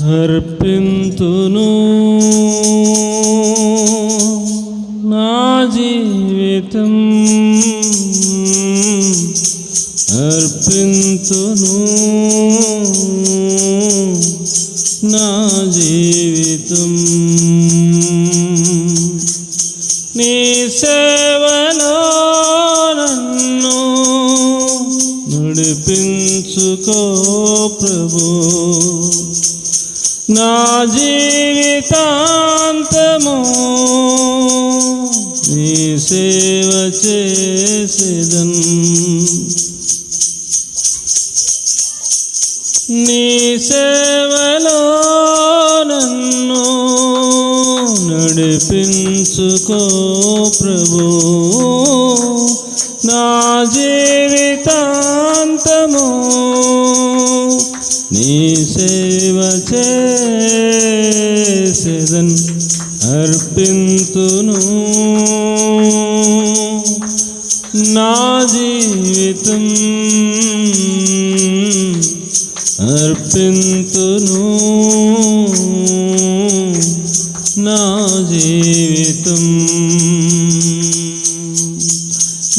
అర్పింతును నా జీవితం. అర్పింతును నా జీవితం. నీ సేవలో నన్ను నడిపించుకో ప్రభు. నా జీవితాంతము నీ సేవ చేసేదన్ నీ సేవలో నన్ను నడిపించుకో ప్రభు. నా జీవితాంతము నీ సేవ అర్పింతును నా జీవితం అర్పింతును నా జీవితం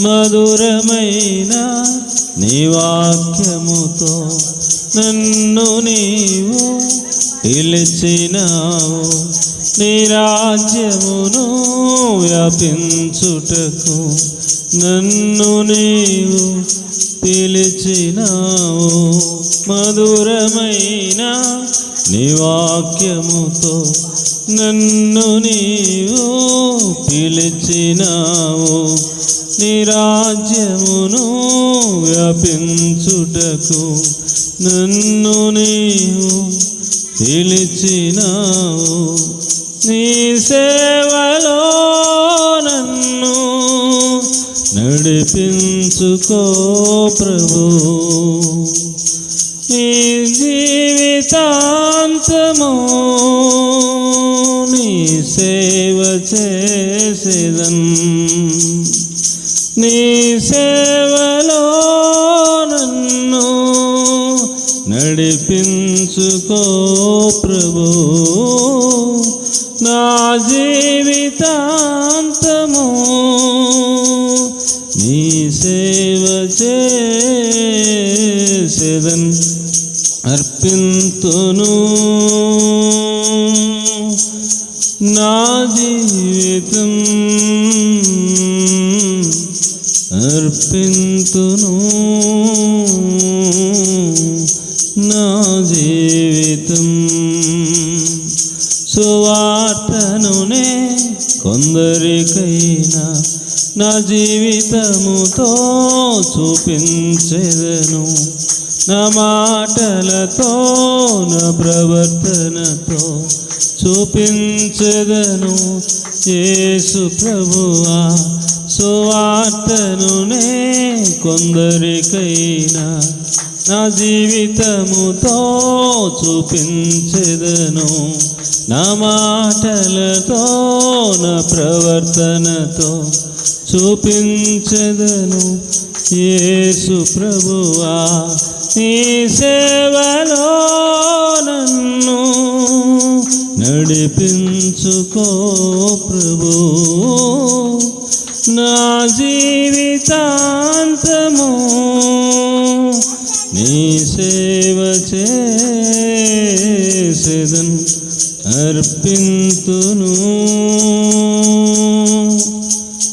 మధురమైన నీ వాక్యముతో నన్ను నీవు పిలిచినావు. నీ రాజ్యమును వ్యాపించుటకు నన్ను నీవు పిలిచినావు. మధురమైన నీ వాక్యముతో నన్ను నీవు పిలిచినావు. నీ రాజ్యమును వ్యాపించుటకు నన్ను నీవు పిలిచినావు. నీ సేవలో నన్ను నడిపించుకో ప్రభు. నీ జీవితాంతము నీ సేవ చేసేదం. నీ సేవలో నన్ను నడిపించుకో ప్రభు. జీవితాంతము నీ సేవ చేసేదన్ అర్పింతును. నా జీవితం అర్పింతును. సువార్తనునే కొందరికైనా నా జీవితముతో చూపించెదను. నా మాటలతో నా ప్రవర్తనతో చూపించెదను. యేసు ప్రభువా సువార్తనునే కొందరికైనా నా జీవితముతో చూపించెదను. నా మాటలతో నా ప్రవర్తనతో చూపించెదను. యేసు ప్రభువా నీ సేవలో నన్ను నడిపించుకో ప్రభు. నా జీవితా చేసేదన్ అర్పింతును.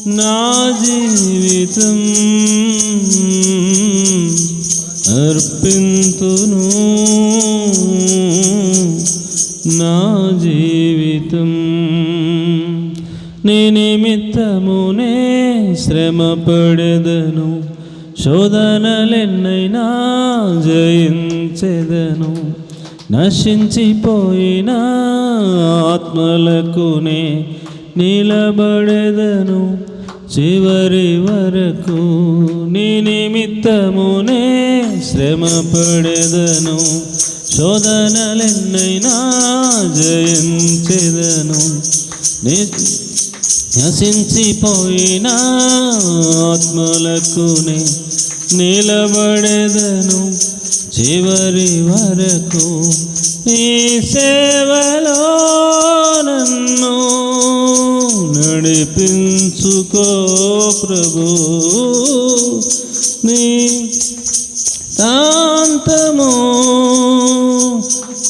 నా జీవితం అర్పింతును. నా జీవితం నీ నిమిత్తమునే శ్రమ పడెదను శోధనలెన్నైనా జయించెదను. నశించిపోయిన ఆత్మలకునే నిలబడెదను చివరి వరకు నీ నిమిత్తమునే శ్రమ పడెదను శోధనలెన్నైనా జయించెదను. నశించిపోయిన ఆత్మలకునే నిలబడెదను. చివరి వరకు నీ సేవలో నన్ను నడిపించుకో ప్రభు. నీ తాంతము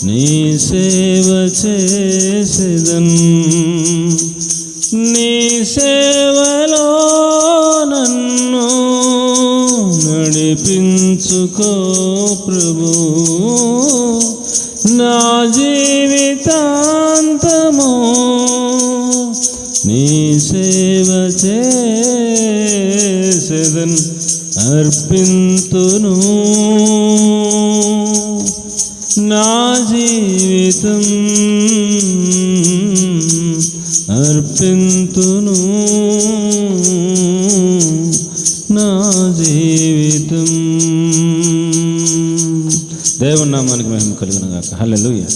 నీ సేవ చేసేదన్. నీ సేవ జీవితాంతము నీ సేవ చేసేదన్ అర్పింతును. నా జీవితం అర్పింతును నామానికి మహిమ కలుగును గాక హల్లెలూయా